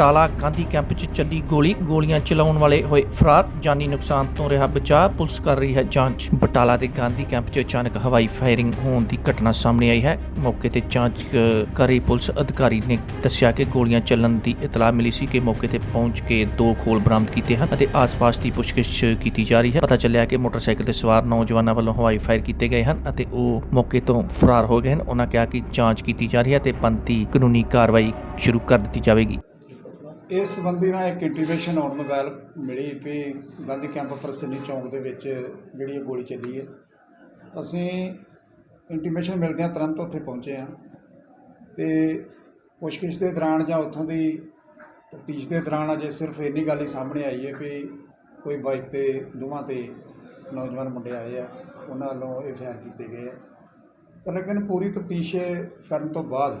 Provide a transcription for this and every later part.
Batala Gandhi camp 'ਚ ਚੱਲੀ ਗੋਲੀ। ਗੋਲੀਆਂ ਚਲਾਉਣ ਵਾਲੇ ਹੋਏ ਫਰਾਰ। ਜਾਨੀ ਨੁਕਸਾਨ ਤੋਂ ਰਿਹਾ ਬਚਾਅ। ਪੁਲਿਸ ਕਰ ਰਹੀ ਹੈ ਜਾਂਚ। ਬਟਾਲਾ ਦੇ ਗਾਂਧੀ ਕੈਂਪ 'ਚ ਅਚਾਨਕ ਹਵਾਈ ਫਾਇਰਿੰਗ ਹੋਣ ਦੀ ਘਟਨਾ ਸਾਹਮਣੇ ਆਈ ਹੈ। ਮੌਕੇ ਤੇ ਜਾਂਚ ਅ, ਪੁਲਿਸ ਅਧਿਕਾਰੀ ਨੇ ਦੱਸਿਆ ਕਿ ਗੋਲੀਆਂ ਚੱਲਣ ਦੀ ਇਤਲਾਹ ਮਿਲੀ ਸੀ ਕਿ ਮੌਕੇ ਤੇ ਪਹੁੰਚ ਕੇ ਦੋ ਖੋਲ ਬਰਾਮਦ ਕੀਤੇ ਹਨ ਅਤੇ ਆਸ-ਪਾਸ ਦੀ ਪੁੱਛਗਿੱਛ ਕੀਤੀ ਜਾ ਰਹੀ ਹੈ। ਪਤਾ ਚੱਲਿਆ ਕਿ ਮੋਟਰਸਾਈਕਲ ਤੇ ਸਵਾਰ ਨੌਜਵਾਨਾਂ ਵੱਲੋਂ ਹਵਾਈ ਫਾਇਰ ਕੀਤੇ ਗਏ ਹਨ ਅਤੇ ਉਹ ਮੌਕੇ ਤੋਂ ਫਰਾਰ ਹੋ ਗਏ ਹਨ। ਉਹਨਾਂ ਕਿਹਾ ਕਿ ਜਾਂਚ ਕੀਤੀ ਜਾ ਰਹੀ ਹੈ ਤੇ ਪੰਤੀ ਕਾਨੂੰਨੀ ਕਾਰਵਾਈ ਸ਼ੁਰੂ ਕਰ ਦਿੱਤੀ ਜਾਵੇਗੀ। ਇਸ ਸੰਬੰਧੀ ਨਾ ਇੱਕ ਇੰਟੀਮੇਸ਼ਨ ਆਨ ਮੋਬਾਈਲ ਮਿਲੀ ਵੀ ਗਾਂਧੀ ਕੈਂਪ ਪ੍ਰਸੰਨੀ ਚੌਂਕ ਦੇ ਵਿੱਚ ਜਿਹੜੀ ਇਹ ਗੋਲੀ ਚੱਲੀ ਹੈ। ਅਸੀਂ ਇੰਟੀਮੇਸ਼ਨ ਮਿਲਦਿਆਂ ਤੁਰੰਤ ਉੱਥੇ ਪਹੁੰਚੇ ਹਾਂ ਤੇ ਪੁੱਛਗਿੱਛ ਦੇ ਦੌਰਾਨ ਜਾਂ ਉੱਥੋਂ ਦੀ ਤਫਤੀਸ਼ ਦੇ ਦੌਰਾਨ ਅਜੇ ਸਿਰਫ ਇੰਨੀ ਗੱਲ ਹੀ ਸਾਹਮਣੇ ਆਈ ਹੈ ਕਿ ਕੋਈ ਬਾਈਕ ਤੇ ਦੋਵਾਂ ਤੇ ਨੌਜਵਾਨ ਮੁੰਡੇ ਆਏ ਆ, ਉਹਨਾਂ ਵੱਲੋਂ ਇਹ ਫਾਇਰ ਕੀਤੇ ਗਏ ਆ। ਪਰ ਲੇਕਿਨ ਪੂਰੀ ਤਫਤੀਸ਼ ਕਰਨ ਤੋਂ ਬਾਅਦ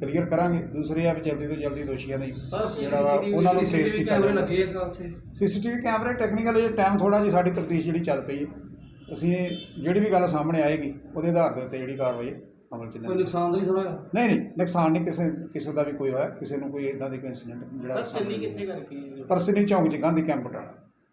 ਕਲੀਅਰ ਕਰਾਂਗੇ। ਦੂਸਰੇ ਆ ਵੀ ਜਲਦੀ ਤੋਂ ਜਲਦੀ ਦੋਸ਼ੀਆਂ ਦੀ ਜਿਹੜਾ ਵਾ ਉਹਨਾਂ ਨੂੰ ਟ੍ਰੇਸ ਕੀਤਾ ਜਾਵੇ। ਸੀਸੀਟੀਵੀ ਕੈਮਰੇ ਟੈਕਨੀਕਲ ਜੇ ਟਾਈਮ ਥੋੜਾ ਜੀ ਸਾਡੀ ਤਫਤੀਸ਼ ਜਿਹੜੀ ਚੱਲ ਪਈ ਹੈ। ਅਸੀਂ ਜਿਹੜੀ ਵੀ ਗੱਲ ਸਾਹਮਣੇ ਆਏਗੀ ਉਹਦੇ ਆਧਾਰ ਦੇ ਉੱਤੇ ਜਿਹੜੀ ਕਾਰਵਾਈ ਅਮਲ ਚ ਕੋਈ ਨੁਕਸਾਨ ਨਹੀਂ ਨਹੀਂ ਨਹੀਂ ਨੁਕਸਾਨ ਨਹੀਂ ਕਿਸੇ ਕਿਸੇ ਦਾ ਵੀ ਕੋਈ ਹੋਇਆ ਕਿਸੇ ਨੂੰ ਕੋਈ ਇਦਾਂ ਦੀ ਕੋਈ ਇਨਸੀਡੈਂਟ ਜਿਹੜਾ ਸਰ ਚੱਲੀ ਸਾਹਮਣੇ ਕਿੱਥੇ ਕਰਕੇ ਪਰਸਨੀ ਚੌਂਕ ਚ ਗਾਂਧੀ ਕੈਂਪ ਬਟਾਲਾ